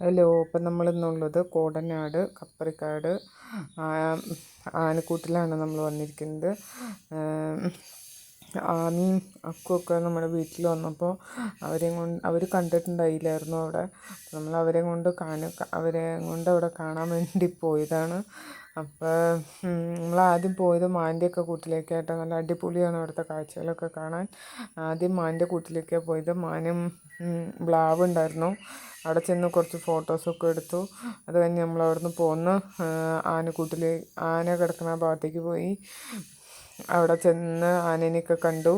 Hello ഇപ്പം നമ്മൾ ഇന്നുള്ളത് കോടനാട് കപ്പറിക്കാട് ആനക്കൂട്ടിലാണ് നമ്മൾ വന്നിരിക്കുന്നത്. ആമിയും അക്കുമൊക്കെ നമ്മുടെ വീട്ടിൽ വന്നപ്പോൾ അവരെയും കൊണ്ട് അവർ കണ്ടിട്ടുണ്ടായില്ലായിരുന്നു അവിടെ. നമ്മൾ അവരെയും കൊണ്ട് കാണുക അവരെ കൊണ്ട് അവിടെ കാണാൻ വേണ്ടി പോയതാണ്. അപ്പോൾ നമ്മൾ ആദ്യം പോയത് മാന്റെയൊക്കെ കൂട്ടിലേക്കായിട്ട് നല്ല അടിപൊളിയാണ് അവിടുത്തെ കാഴ്ചകളൊക്കെ കാണാൻ. ആദ്യം മാന്റെ കൂട്ടിലേക്കാണ് പോയത്. മാനും ബ്ലാവ് ഉണ്ടായിരുന്നു. അവിടെ ചെന്ന് കുറച്ച് ഫോട്ടോസൊക്കെ എടുത്തു. അത് കഴിഞ്ഞ് നമ്മൾ അവിടുന്ന് പോന്ന് ആനക്കൂട്ടിൽ ആന കിടക്കുന്ന ഭാഗത്തേക്ക് പോയി. അവിടെ ചെന്ന് ആനേനെയൊക്കെ കണ്ടു.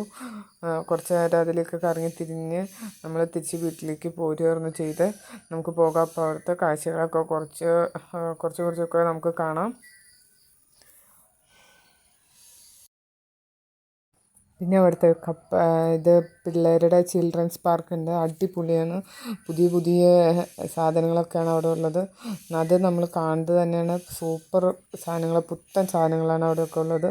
കുറച്ച് നേരം അതിലേക്ക് കറങ്ങി തിരിഞ്ഞ് നമ്മൾ തിരിച്ച് വീട്ടിലേക്ക് പോരുകയായിരുന്നു ചെയ്ത്. നമുക്ക് പോകാം അപ്പോൾ അവിടുത്തെ കാഴ്ചകളൊക്കെ കുറച്ച് കുറച്ച് കുറച്ചൊക്കെ നമുക്ക് കാണാം. പിന്നെ അവിടുത്തെ കപ്പ ഇത് പിള്ളേരുടെ ചിൽഡ്രൻസ് പാർക്ക് ഉണ്ട്. അടിപൊളിയാണ്. പുതിയ പുതിയ സാധനങ്ങളൊക്കെയാണ് അവിടെ ഉള്ളത്. അത് നമ്മൾ കാണുന്നത് തന്നെയാണ്. സൂപ്പർ സാധനങ്ങൾ പുത്തൻ സാധനങ്ങളാണ് അവിടെയൊക്കെ ഉള്ളത്.